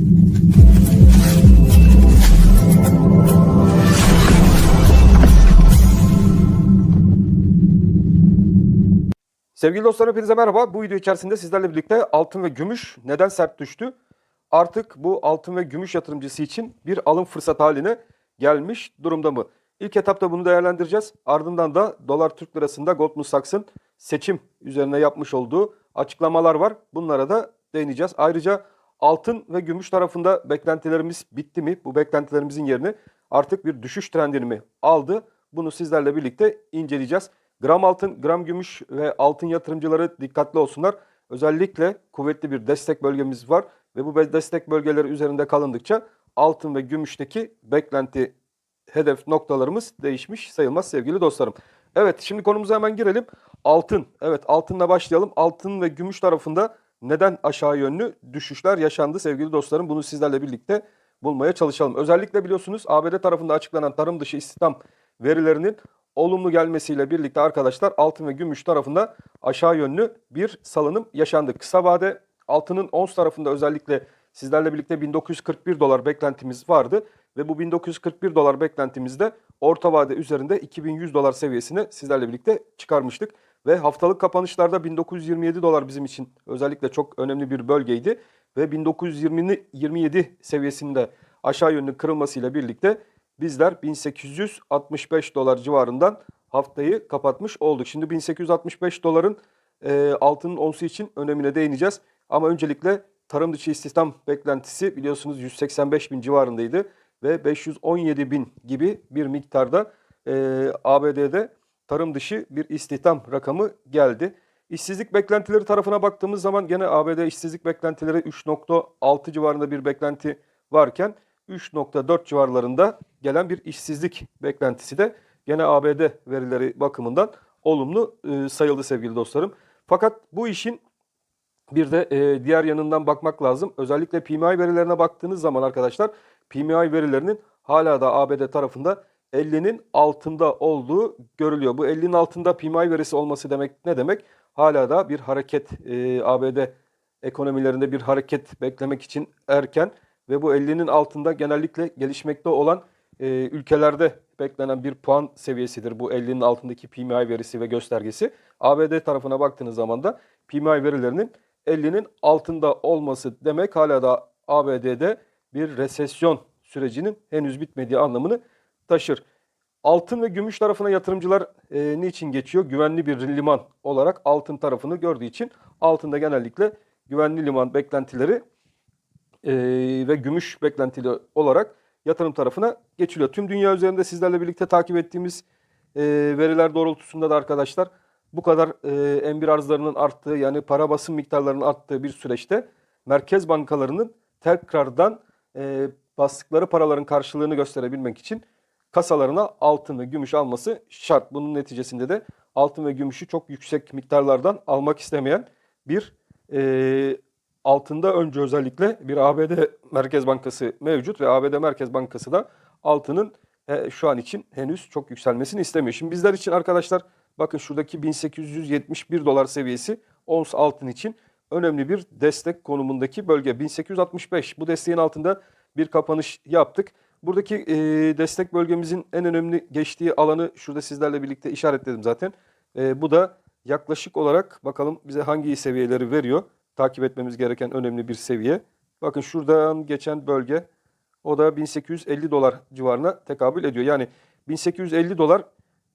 Sevgili dostlar hepinize merhaba. Bu video içerisinde sizlerle birlikte altın ve gümüş neden sert düştü? Artık bu altın ve gümüş yatırımcısı için bir alım fırsat haline gelmiş durumda mı? İlk etapta bunu değerlendireceğiz. Ardından da dolar Türk lirasında Goldman Sachs'ın seçim üzerine yapmış olduğu açıklamalar var. Bunlara da değineceğiz. Ayrıca altın ve gümüş tarafında beklentilerimiz bitti mi? Bu beklentilerimizin yerini artık bir düşüş trendini mi aldı? Bunu sizlerle birlikte inceleyeceğiz. Gram altın, gram gümüş ve altın yatırımcıları dikkatli olsunlar. Özellikle kuvvetli bir destek bölgemiz var ve bu destek bölgeleri üzerinde kalındıkça altın ve gümüşteki beklenti hedef noktalarımız değişmiş sayılmaz sevgili dostlarım. Evet şimdi konumuza hemen girelim. Altın. Evet altınla başlayalım. Altın ve gümüş tarafında neden aşağı yönlü düşüşler yaşandı sevgili dostlarım? Bunu sizlerle birlikte bulmaya çalışalım. Özellikle biliyorsunuz ABD tarafında açıklanan tarım dışı istihdam verilerinin olumlu gelmesiyle birlikte arkadaşlar altın ve gümüş tarafında aşağı yönlü bir salınım yaşandı. Kısa vade altının ons tarafında özellikle sizlerle birlikte 1941 dolar beklentimiz vardı ve bu 1941 dolar beklentimizde orta vade üzerinde 2100 dolar seviyesine sizlerle birlikte çıkarmıştık. Ve haftalık kapanışlarda 1927 dolar bizim için özellikle çok önemli bir bölgeydi. Ve 1927 seviyesinde aşağı yönlü kırılmasıyla birlikte bizler 1865 dolar civarından haftayı kapatmış olduk. Şimdi 1865 doların e, altının onsu için önemine değineceğiz. Ama öncelikle tarım dışı istihdam beklentisi biliyorsunuz 185 bin civarındaydı. Ve 517 bin gibi bir miktarda e, ABD'de tarım dışı bir istihdam rakamı geldi. İşsizlik beklentileri tarafına baktığımız zaman gene ABD işsizlik beklentileri 3.6 civarında bir beklenti varken 3.4 civarlarında gelen bir işsizlik beklentisi de gene ABD verileri bakımından olumlu e, sayıldı sevgili dostlarım. Fakat bu işin bir de e, diğer yanından bakmak lazım. Özellikle PMI verilerine baktığınız zaman arkadaşlar PMI verilerinin hala da ABD tarafında 50'nin altında olduğu görülüyor. Bu 50'nin altında PMI verisi olması demek ne demek? Hala da bir hareket e, ABD ekonomilerinde bir hareket beklemek için erken ve bu 50'nin altında genellikle gelişmekte olan e, ülkelerde beklenen bir puan seviyesidir. Bu 50'nin altındaki PMI verisi ve göstergesi. ABD tarafına baktığınız zaman da PMI verilerinin 50'nin altında olması demek hala da ABD'de bir resesyon sürecinin henüz bitmediği anlamını taşır. Altın ve gümüş tarafına yatırımcılar e, niçin geçiyor? Güvenli bir liman olarak altın tarafını gördüğü için altında genellikle güvenli liman beklentileri e, ve gümüş beklentili olarak yatırım tarafına geçiliyor. Tüm dünya üzerinde sizlerle birlikte takip ettiğimiz e, veriler doğrultusunda da arkadaşlar bu kadar e, emir arzlarının arttığı yani para basım miktarlarının arttığı bir süreçte merkez bankalarının tekrardan e, bastıkları paraların karşılığını gösterebilmek için kasalarına altın ve gümüş alması şart. Bunun neticesinde de altın ve gümüşü çok yüksek miktarlardan almak istemeyen bir e, altında önce özellikle bir ABD Merkez Bankası mevcut ve ABD Merkez Bankası da altının e, şu an için henüz çok yükselmesini istemiyor. Şimdi bizler için arkadaşlar bakın şuradaki 1871 dolar seviyesi ons altın için önemli bir destek konumundaki bölge 1865. Bu desteğin altında bir kapanış yaptık. Buradaki e, destek bölgemizin en önemli geçtiği alanı şurada sizlerle birlikte işaretledim zaten. E, bu da yaklaşık olarak bakalım bize hangi seviyeleri veriyor. Takip etmemiz gereken önemli bir seviye. Bakın şuradan geçen bölge o da 1850 dolar civarına tekabül ediyor. Yani 1850 dolar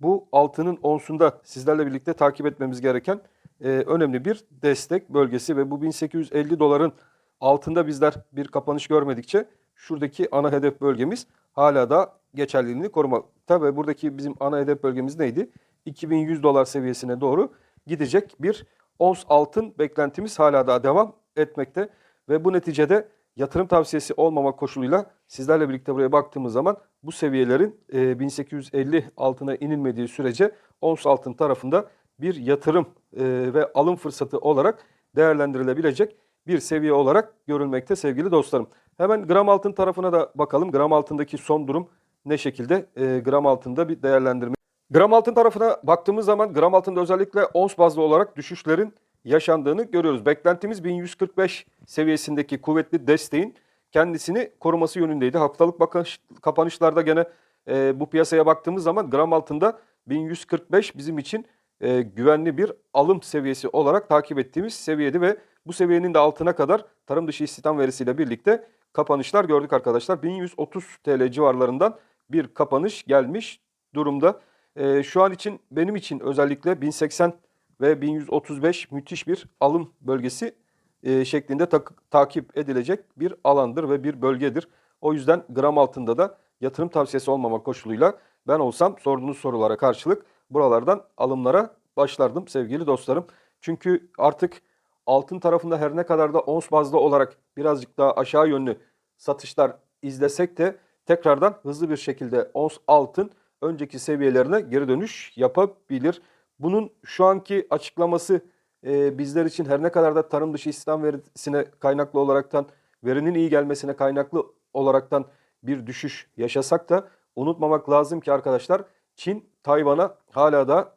bu altının onsunda sizlerle birlikte takip etmemiz gereken e, önemli bir destek bölgesi ve bu 1850 doların altında bizler bir kapanış görmedikçe şuradaki ana hedef bölgemiz hala da geçerliliğini korumakta ve buradaki bizim ana hedef bölgemiz neydi? 2100 dolar seviyesine doğru gidecek bir ons altın beklentimiz hala daha devam etmekte ve bu neticede yatırım tavsiyesi olmamak koşuluyla sizlerle birlikte buraya baktığımız zaman bu seviyelerin e, 1850 altına inilmediği sürece ons altın tarafında bir yatırım e, ve alım fırsatı olarak değerlendirilebilecek bir seviye olarak görülmekte sevgili dostlarım. Hemen gram altın tarafına da bakalım. Gram altındaki son durum ne şekilde? E, gram altında bir değerlendirme. Gram altın tarafına baktığımız zaman gram altında özellikle ons bazlı olarak düşüşlerin yaşandığını görüyoruz. Beklentimiz 1145 seviyesindeki kuvvetli desteğin kendisini koruması yönündeydi. Haftalık bakış, kapanışlarda gene e, bu piyasaya baktığımız zaman gram altında 1145 bizim için e, güvenli bir alım seviyesi olarak takip ettiğimiz seviyedi ve bu seviyenin de altına kadar tarım dışı istihdam verisiyle birlikte kapanışlar gördük arkadaşlar. 1130 TL civarlarından bir kapanış gelmiş durumda. E, şu an için benim için özellikle 1080 ve 1135 müthiş bir alım bölgesi e, şeklinde tak- takip edilecek bir alandır ve bir bölgedir. O yüzden gram altında da yatırım tavsiyesi olmamak koşuluyla ben olsam sorduğunuz sorulara karşılık buralardan alımlara başlardım sevgili dostlarım. Çünkü artık altın tarafında her ne kadar da ons bazlı olarak birazcık daha aşağı yönlü satışlar izlesek de tekrardan hızlı bir şekilde ons altın önceki seviyelerine geri dönüş yapabilir. Bunun şu anki açıklaması e, bizler için her ne kadar da tarım dışı istihdam verisine kaynaklı olaraktan verinin iyi gelmesine kaynaklı olaraktan bir düşüş yaşasak da unutmamak lazım ki arkadaşlar Çin Tayvan'a hala da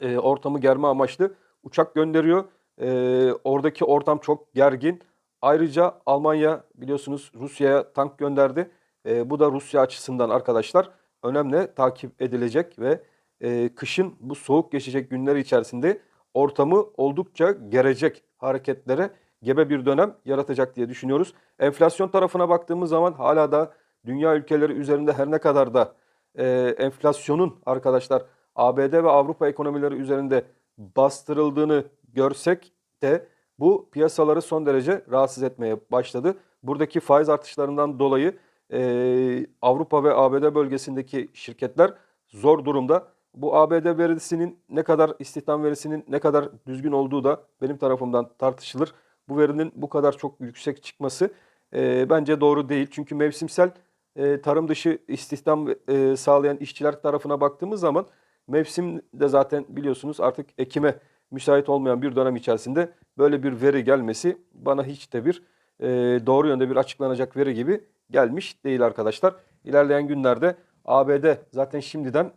e, ortamı germe amaçlı uçak gönderiyor. E, oradaki ortam çok gergin. Ayrıca Almanya biliyorsunuz Rusya'ya tank gönderdi. E, bu da Rusya açısından arkadaşlar önemli takip edilecek ve e, kışın bu soğuk geçecek günleri içerisinde ortamı oldukça gerecek hareketlere gebe bir dönem yaratacak diye düşünüyoruz. Enflasyon tarafına baktığımız zaman hala da dünya ülkeleri üzerinde her ne kadar da e, enflasyonun arkadaşlar ABD ve Avrupa ekonomileri üzerinde bastırıldığını görsek de bu piyasaları son derece rahatsız etmeye başladı. Buradaki faiz artışlarından dolayı e, Avrupa ve ABD bölgesindeki şirketler zor durumda. Bu ABD verisinin ne kadar istihdam verisinin ne kadar düzgün olduğu da benim tarafımdan tartışılır. Bu verinin bu kadar çok yüksek çıkması e, bence doğru değil. Çünkü mevsimsel e, tarım dışı istihdam e, sağlayan işçiler tarafına baktığımız zaman mevsim de zaten biliyorsunuz artık ekime müsait olmayan bir dönem içerisinde böyle bir veri gelmesi bana hiç de bir e, doğru yönde bir açıklanacak veri gibi gelmiş değil arkadaşlar. İlerleyen günlerde ABD zaten şimdiden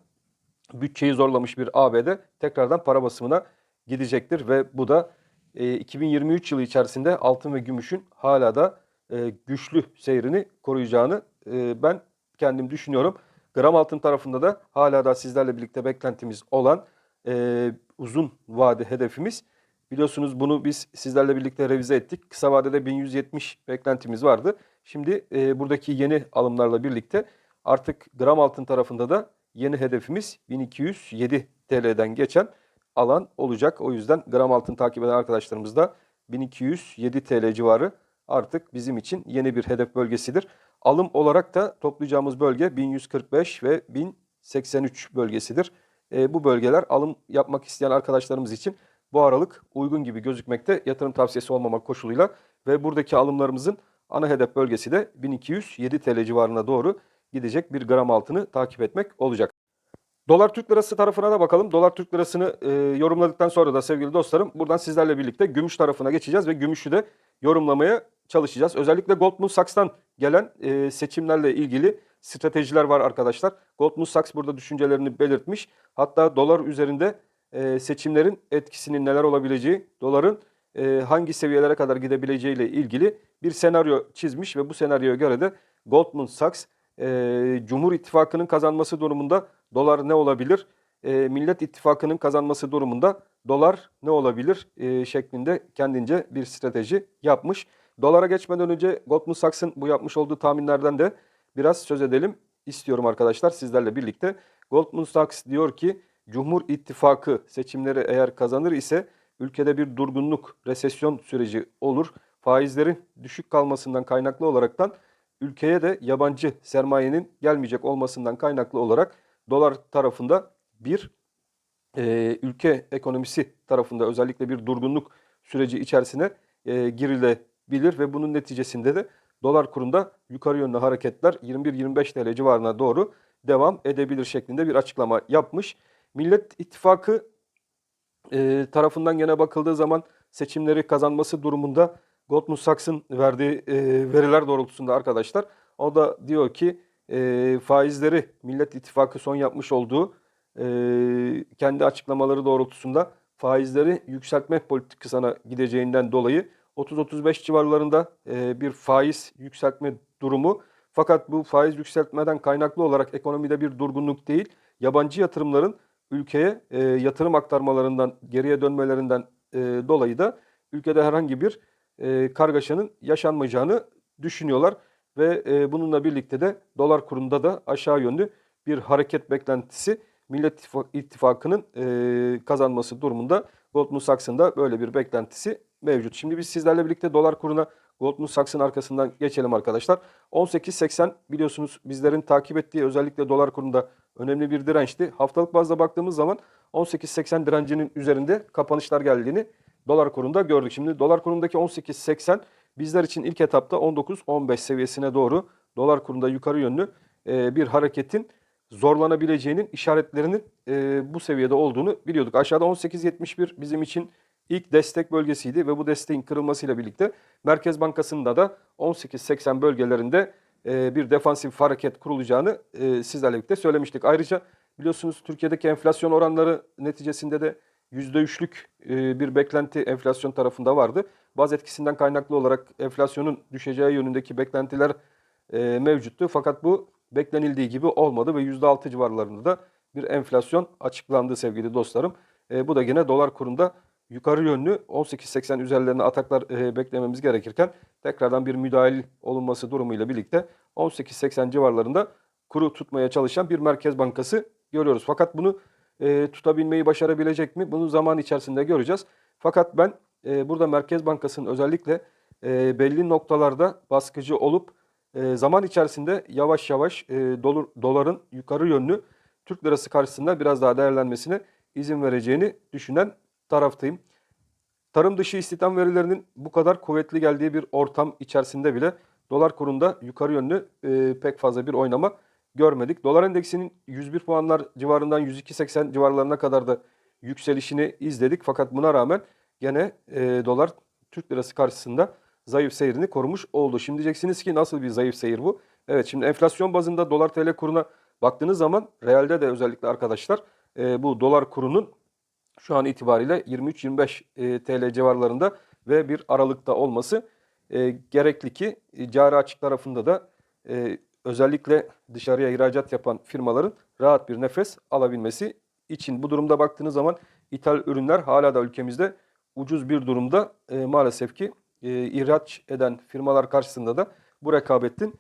bütçeyi zorlamış bir ABD tekrardan para basımına gidecektir ve bu da e, 2023 yılı içerisinde altın ve gümüşün hala da e, güçlü seyrini koruyacağını e, ben kendim düşünüyorum. Gram altın tarafında da hala da sizlerle birlikte beklentimiz olan e, uzun vade hedefimiz. Biliyorsunuz bunu biz sizlerle birlikte revize ettik. Kısa vadede 1170 beklentimiz vardı. Şimdi e, buradaki yeni alımlarla birlikte artık gram altın tarafında da yeni hedefimiz 1207 TL'den geçen alan olacak. O yüzden gram altın takip eden arkadaşlarımız da 1207 TL civarı artık bizim için yeni bir hedef bölgesidir. Alım olarak da toplayacağımız bölge 1145 ve 1083 bölgesidir. E, bu bölgeler alım yapmak isteyen arkadaşlarımız için bu aralık uygun gibi gözükmekte yatırım tavsiyesi olmamak koşuluyla ve buradaki alımlarımızın ana hedef bölgesi de 1207 TL civarına doğru gidecek bir gram altını takip etmek olacak. Dolar Türk Lirası tarafına da bakalım. Dolar Türk Lirası'nı e, yorumladıktan sonra da sevgili dostlarım buradan sizlerle birlikte gümüş tarafına geçeceğiz ve gümüşü de yorumlamaya çalışacağız. Özellikle Goldman Sachs'tan gelen e, seçimlerle ilgili stratejiler var arkadaşlar. Goldman Sachs burada düşüncelerini belirtmiş. Hatta dolar üzerinde e, seçimlerin etkisinin neler olabileceği, doların e, hangi seviyelere kadar gidebileceği ile ilgili bir senaryo çizmiş ve bu senaryoya göre de Goldman Sachs e, Cumhur İttifakı'nın kazanması durumunda dolar ne olabilir? Millet İttifakı'nın kazanması durumunda dolar ne olabilir şeklinde kendince bir strateji yapmış. Dolara geçmeden önce Goldman Sachs'ın bu yapmış olduğu tahminlerden de biraz söz edelim istiyorum arkadaşlar sizlerle birlikte. Goldman Sachs diyor ki Cumhur İttifakı seçimleri eğer kazanır ise ülkede bir durgunluk, resesyon süreci olur. Faizlerin düşük kalmasından kaynaklı olaraktan ülkeye de yabancı sermayenin gelmeyecek olmasından kaynaklı olarak dolar tarafında bir e, ülke ekonomisi tarafında özellikle bir durgunluk süreci içerisine e, girilebilir ve bunun neticesinde de dolar kurunda yukarı yönlü hareketler 21-25 TL civarına doğru devam edebilir şeklinde bir açıklama yapmış. Millet İttifakı e, tarafından gene bakıldığı zaman seçimleri kazanması durumunda Goldman Sachs'ın verdiği e, veriler doğrultusunda arkadaşlar o da diyor ki e, faizleri Millet İttifakı son yapmış olduğu e, kendi açıklamaları doğrultusunda faizleri yükseltme politikasına gideceğinden dolayı 30-35 civarlarında e, bir faiz yükseltme durumu. Fakat bu faiz yükseltmeden kaynaklı olarak ekonomide bir durgunluk değil, yabancı yatırımların ülkeye e, yatırım aktarmalarından, geriye dönmelerinden e, dolayı da ülkede herhangi bir e, kargaşanın yaşanmayacağını düşünüyorlar. Ve bununla birlikte de dolar kurunda da aşağı yönlü bir hareket beklentisi Millet İttifa- İttifakı'nın kazanması durumunda Goldman Sachs'ın da böyle bir beklentisi mevcut. Şimdi biz sizlerle birlikte dolar kuruna Goldman Sachs'ın arkasından geçelim arkadaşlar. 18.80 biliyorsunuz bizlerin takip ettiği özellikle dolar kurunda önemli bir dirençti. Haftalık bazda baktığımız zaman 18.80 direncinin üzerinde kapanışlar geldiğini dolar kurunda gördük. Şimdi dolar kurundaki 18.80 bizler için ilk etapta 19-15 seviyesine doğru dolar kurunda yukarı yönlü e, bir hareketin zorlanabileceğinin işaretlerinin e, bu seviyede olduğunu biliyorduk. Aşağıda 18.71 bizim için ilk destek bölgesiydi ve bu desteğin kırılmasıyla birlikte Merkez Bankası'nda da 18.80 bölgelerinde e, bir defansif hareket kurulacağını e, sizlerle birlikte söylemiştik. Ayrıca biliyorsunuz Türkiye'deki enflasyon oranları neticesinde de %3'lük e, bir beklenti enflasyon tarafında vardı. Bazı etkisinden kaynaklı olarak enflasyonun düşeceği yönündeki beklentiler mevcuttu. Fakat bu beklenildiği gibi olmadı ve %6 civarlarında da bir enflasyon açıklandı sevgili dostlarım. Bu da yine dolar kurunda yukarı yönlü 18.80 üzerlerine ataklar e, beklememiz gerekirken tekrardan bir müdahil olunması durumuyla birlikte 18.80 civarlarında kuru tutmaya çalışan bir merkez bankası görüyoruz. Fakat bunu e, tutabilmeyi başarabilecek mi? Bunu zaman içerisinde göreceğiz. Fakat ben e, burada Merkez Bankası'nın özellikle belli noktalarda baskıcı olup zaman içerisinde yavaş yavaş dolar, doların yukarı yönlü Türk lirası karşısında biraz daha değerlenmesine izin vereceğini düşünen taraftayım. Tarım dışı istihdam verilerinin bu kadar kuvvetli geldiği bir ortam içerisinde bile dolar kurunda yukarı yönlü e, pek fazla bir oynama görmedik. Dolar endeksinin 101 puanlar civarından 102.80 civarlarına kadar da yükselişini izledik. Fakat buna rağmen gene e, dolar Türk lirası karşısında zayıf seyrini korumuş oldu. Şimdi diyeceksiniz ki nasıl bir zayıf seyir bu? Evet şimdi enflasyon bazında dolar TL kuruna baktığınız zaman realde de özellikle arkadaşlar e, bu dolar kurunun şu an itibariyle 23-25 e, TL civarlarında ve bir aralıkta olması e, gerekli ki e, cari açık tarafında da özellikle dışarıya ihracat yapan firmaların rahat bir nefes alabilmesi için. Bu durumda baktığınız zaman ithal ürünler hala da ülkemizde ucuz bir durumda maalesef ki e, ihraç eden firmalar karşısında da bu rekabetin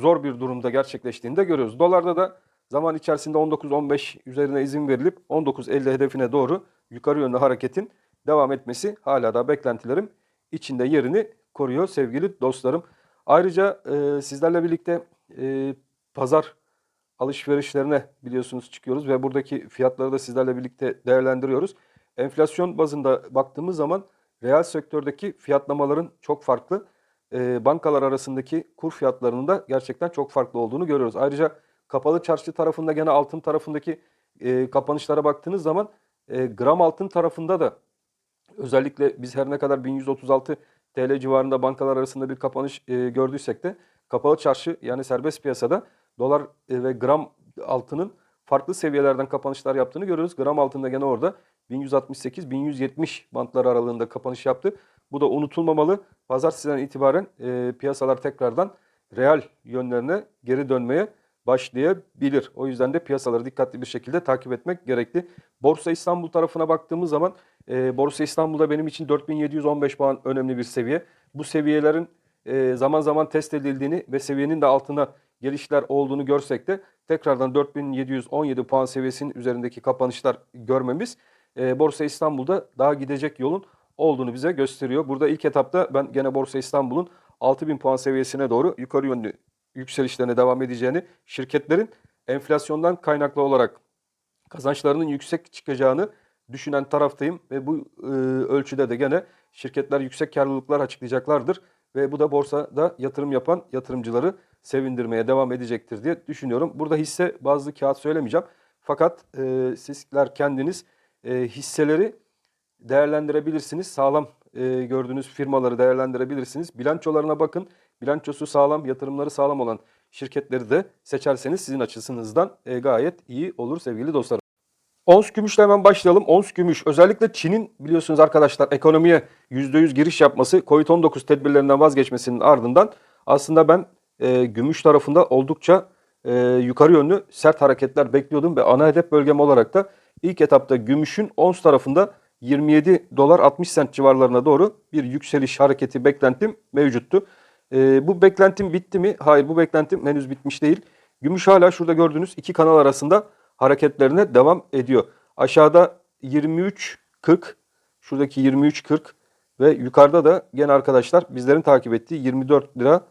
zor bir durumda gerçekleştiğini de görüyoruz. Dolarda da zaman içerisinde 19-15 üzerine izin verilip 19.50 hedefine doğru yukarı yönlü hareketin devam etmesi hala da beklentilerim içinde yerini koruyor sevgili dostlarım. Ayrıca e, sizlerle birlikte e, pazar alışverişlerine biliyorsunuz çıkıyoruz ve buradaki fiyatları da sizlerle birlikte değerlendiriyoruz. Enflasyon bazında baktığımız zaman reel sektördeki fiyatlamaların çok farklı, e, bankalar arasındaki kur fiyatlarının da gerçekten çok farklı olduğunu görüyoruz. Ayrıca kapalı çarşı tarafında gene altın tarafındaki e, kapanışlara baktığınız zaman e, gram altın tarafında da özellikle biz her ne kadar 1136 TL civarında bankalar arasında bir kapanış e, gördüysek de kapalı çarşı yani serbest piyasada dolar e, ve gram altının farklı seviyelerden kapanışlar yaptığını görüyoruz. Gram altında gene orada 1168-1170 bantları aralığında kapanış yaptı. Bu da unutulmamalı. Pazartesiden itibaren e, piyasalar tekrardan reel yönlerine geri dönmeye başlayabilir. O yüzden de piyasaları dikkatli bir şekilde takip etmek gerekli. Borsa İstanbul tarafına baktığımız zaman e, Borsa İstanbul'da benim için 4715 puan önemli bir seviye. Bu seviyelerin e, zaman zaman test edildiğini ve seviyenin de altına gelişler olduğunu görsek de tekrardan 4717 puan seviyesinin üzerindeki kapanışlar görmemiz e, Borsa İstanbul'da daha gidecek yolun olduğunu bize gösteriyor. Burada ilk etapta ben gene Borsa İstanbul'un 6000 puan seviyesine doğru yukarı yönlü yükselişlerine devam edeceğini, şirketlerin enflasyondan kaynaklı olarak kazançlarının yüksek çıkacağını düşünen taraftayım ve bu e, ölçüde de gene şirketler yüksek karlılıklar açıklayacaklardır ve bu da borsada yatırım yapan yatırımcıları sevindirmeye devam edecektir diye düşünüyorum. Burada hisse bazı kağıt söylemeyeceğim. Fakat e, sizler kendiniz e, hisseleri değerlendirebilirsiniz. Sağlam e, gördüğünüz firmaları değerlendirebilirsiniz. Bilançolarına bakın. Bilançosu sağlam, yatırımları sağlam olan şirketleri de seçerseniz sizin açısınızdan e, gayet iyi olur sevgili dostlarım. Ons gümüşle hemen başlayalım. Ons gümüş özellikle Çin'in biliyorsunuz arkadaşlar ekonomiye %100 giriş yapması Covid-19 tedbirlerinden vazgeçmesinin ardından aslında ben e, gümüş tarafında oldukça e, yukarı yönlü sert hareketler bekliyordum ve ana hedef bölgem olarak da ilk etapta gümüşün ons tarafında 27 dolar 60 sent civarlarına doğru bir yükseliş hareketi beklentim mevcuttu. E, bu beklentim bitti mi? Hayır bu beklentim henüz bitmiş değil. Gümüş hala şurada gördüğünüz iki kanal arasında hareketlerine devam ediyor. Aşağıda 23.40 şuradaki 23.40 ve yukarıda da gene arkadaşlar bizlerin takip ettiği 24 lira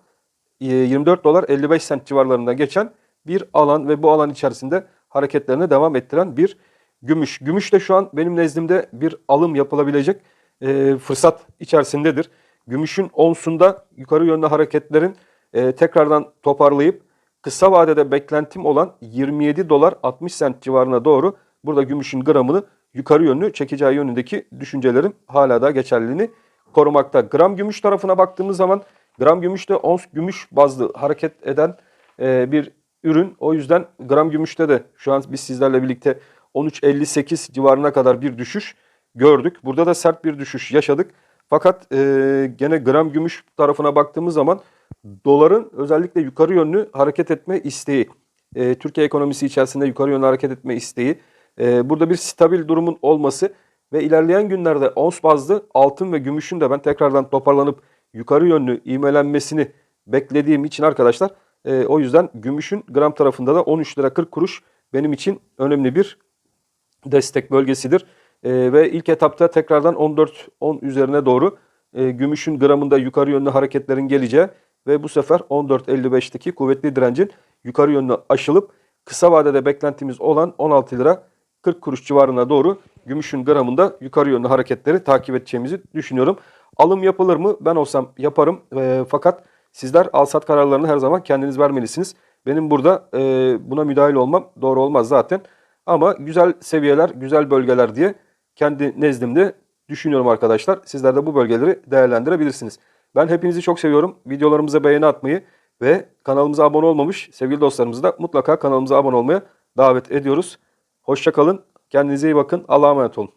e, 24 dolar 55 sent civarlarında geçen bir alan ve bu alan içerisinde hareketlerine devam ettiren bir gümüş. Gümüş de şu an benim nezdimde bir alım yapılabilecek e, fırsat içerisindedir. Gümüşün onsunda yukarı yönlü hareketlerin e, tekrardan toparlayıp kısa vadede beklentim olan 27 dolar 60 sent civarına doğru burada gümüşün gramını yukarı yönlü çekeceği yönündeki düşüncelerim hala da geçerliliğini korumakta. Gram gümüş tarafına baktığımız zaman gram gümüş de ons gümüş bazlı hareket eden e, bir ürün. O yüzden gram gümüşte de şu an biz sizlerle birlikte 13.58 civarına kadar bir düşüş gördük. Burada da sert bir düşüş yaşadık. Fakat e, gene gram gümüş tarafına baktığımız zaman doların özellikle yukarı yönlü hareket etme isteği, e, Türkiye ekonomisi içerisinde yukarı yönlü hareket etme isteği, e, burada bir stabil durumun olması ve ilerleyen günlerde ons bazlı altın ve gümüşün de ben tekrardan toparlanıp yukarı yönlü ivmelenmesini beklediğim için arkadaşlar e, o yüzden gümüşün gram tarafında da 13 lira 40 kuruş benim için önemli bir destek bölgesidir. E, ve ilk etapta tekrardan 14-10 üzerine doğru e, gümüşün gramında yukarı yönlü hareketlerin geleceği ve bu sefer 14.55'teki kuvvetli direncin yukarı yönlü aşılıp kısa vadede beklentimiz olan 16 lira 40 kuruş civarına doğru gümüşün gramında yukarı yönlü hareketleri takip edeceğimizi düşünüyorum. Alım yapılır mı? Ben olsam yaparım. E, fakat sizler al-sat kararlarını her zaman kendiniz vermelisiniz. Benim burada e, buna müdahil olmam doğru olmaz zaten. Ama güzel seviyeler, güzel bölgeler diye kendi nezdimde düşünüyorum arkadaşlar. Sizler de bu bölgeleri değerlendirebilirsiniz. Ben hepinizi çok seviyorum. Videolarımıza beğeni atmayı ve kanalımıza abone olmamış sevgili dostlarımızı da mutlaka kanalımıza abone olmaya davet ediyoruz. Hoşçakalın. Kendinize iyi bakın. Allah'a emanet olun.